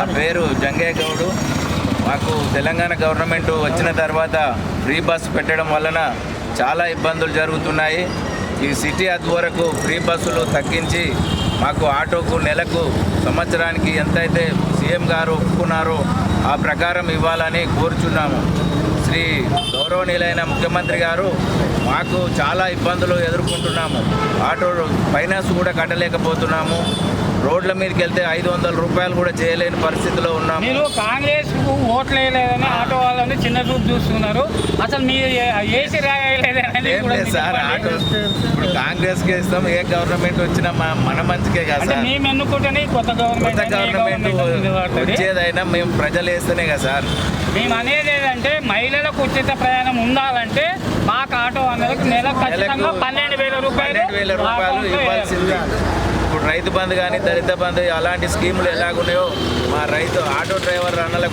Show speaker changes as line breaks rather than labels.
నా పేరు జంగయ్య గౌడు. మాకు తెలంగాణ గవర్నమెంట్ వచ్చిన తర్వాత ఫ్రీ బస్ పెట్టడం వలన చాలా ఇబ్బందులు జరుగుతున్నాయి. ఈ సిటీ అది వరకు ఫ్రీ బస్సులు తగ్గించి మాకు ఆటోకు నెలకు సంవత్సరానికి ఎంతైతే సీఎం గారు ఒప్పుకున్నారో ఆ ప్రకారం ఇవ్వాలని కోరుచున్నాము. శ్రీ గౌరవనీయులైన ముఖ్యమంత్రి గారు మాకు చాలా ఇబ్బందులు ఎదుర్కొంటున్నాము. ఆటో ఫైనాన్స్ కూడా కట్టలేకపోతున్నాము. రోడ్ల మీదకి వెళ్తే ఐదు వందల రూపాయలు కూడా చేయలేని పరిస్థితిలో ఉన్నాము.
మీరు కాంగ్రెస్కు ఓట్లు వేయలేదని ఆటో వాళ్ళని చిన్న చూపు చూస్తున్నారు. అసలు మీరు ఏసీ రాయలేదని
సార్ ఆటో ఇప్పుడు కాంగ్రెస్కి ఇస్తాం ఏ గవర్నమెంట్ వచ్చినా మన మంచికే కదా సార్.
మేము ఎన్నుకుంటేనే కొత్త గవర్నమెంట్
కొత్త గవర్నమెంట్ వచ్చేదైనా మేము ప్రజలు వేస్తేనే కదా సార్.
మేము అనేది ఏంటంటే మహిళలకు ఉచిత ప్రయాణం ఉండాలంటే మాకు ఆటో అన్నది నెలకు ఖచ్చితంగా పన్నెండు వేల రూపాయలు
పన్నెండు వేల రూపాయలు
అకౌంట్లో వేయాలి.
ఇవ్వాల్సింది. రైతు బంధు కానీ దళిత బంధు అలాంటి స్కీములు ఎలాగున్నాయో మా రైతు ఆటో డ్రైవర్ అన్నలకు